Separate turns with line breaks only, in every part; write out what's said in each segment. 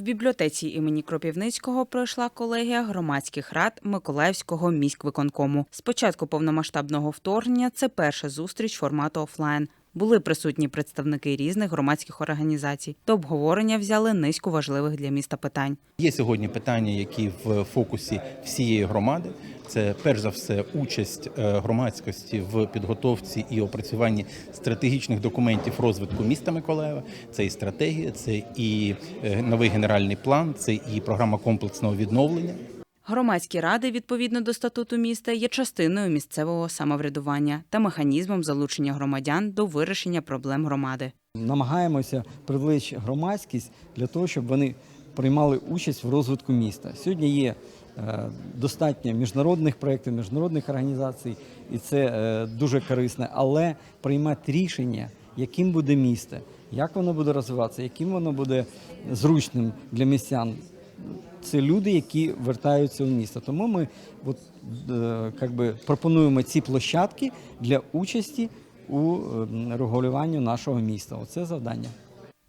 В бібліотеці імені Кропівницького пройшла колегія громадських рад Миколаївського міськвиконкому. З початку повномасштабного вторгнення це перша зустріч формату офлайн. Були присутні представники різних громадських організацій. До обговорення взяли низку важливих для міста питань.
Є сьогодні питання, які в фокусі всієї громади. Це перш за все участь е, громадськості в підготовці і опрацюванні стратегічних документів розвитку міста Миколаєва. Це і стратегія, це і е, новий генеральний план, це і програма комплексного відновлення.
Громадські ради, відповідно до статуту міста, є частиною місцевого самоврядування та механізмом залучення громадян до вирішення проблем громади.
намагаємося привлечь громадськість для того, щоб вони приймали участь в розвитку міста. Сьогодні є е, достатньо міжнародних проєктів, міжнародних організацій, і це е, дуже корисно, але приймати рішення, яким буде місто, як воно буде розвиватися, яким воно буде зручним для містян. Це люди, які вертаються в місто. Тому ми от, е, как би, пропонуємо ці площадки для участі у е, регулюванні нашого міста. Оце завдання.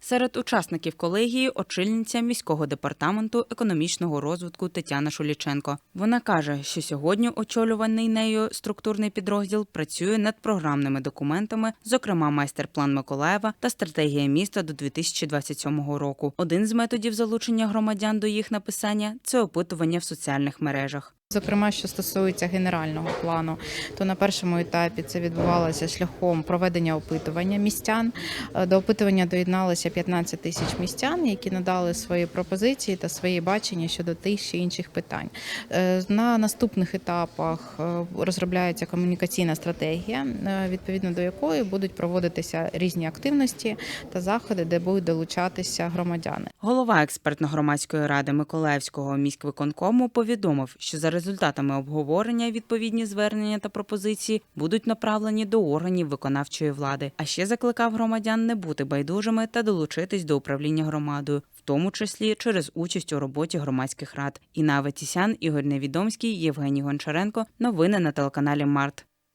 Серед учасників колегії очільниця міського департаменту економічного розвитку Тетяна Шуліченко. Вона каже, що сьогодні очолюваний нею структурний підрозділ працює над програмними документами, зокрема майстер-план Миколаєва та стратегія міста до 2027 року. Один з методів залучення громадян до їх написання це опитування в соціальних мережах.
Зокрема, що стосується генерального плану, то на першому етапі це відбувалося шляхом проведення опитування містян. Е, До опитування доєдналося 15 тисяч містян, які надали свої пропозиції та свої бачення щодо тих чи інших питань. Е, На наступних етапах е, розробляється комунікаційна стратегія, відповідно до якої будуть проводитися різні активності та заходи, де будуть долучатися громадяни.
Голова експертно-громадської ради Миколаївського міськвиконкому повідомив, що за результатами обговорення відповідні звернення та пропозиції будуть направлені до органів виконавчої влади. А ще закликав громадян не бути байдужими та долучитись до управління громадою, в тому числі через участь у роботі громадських рад. Інна Ветісян, Ігор Невідомський, Євгеній Гончаренко. Новини на телеканалі Март.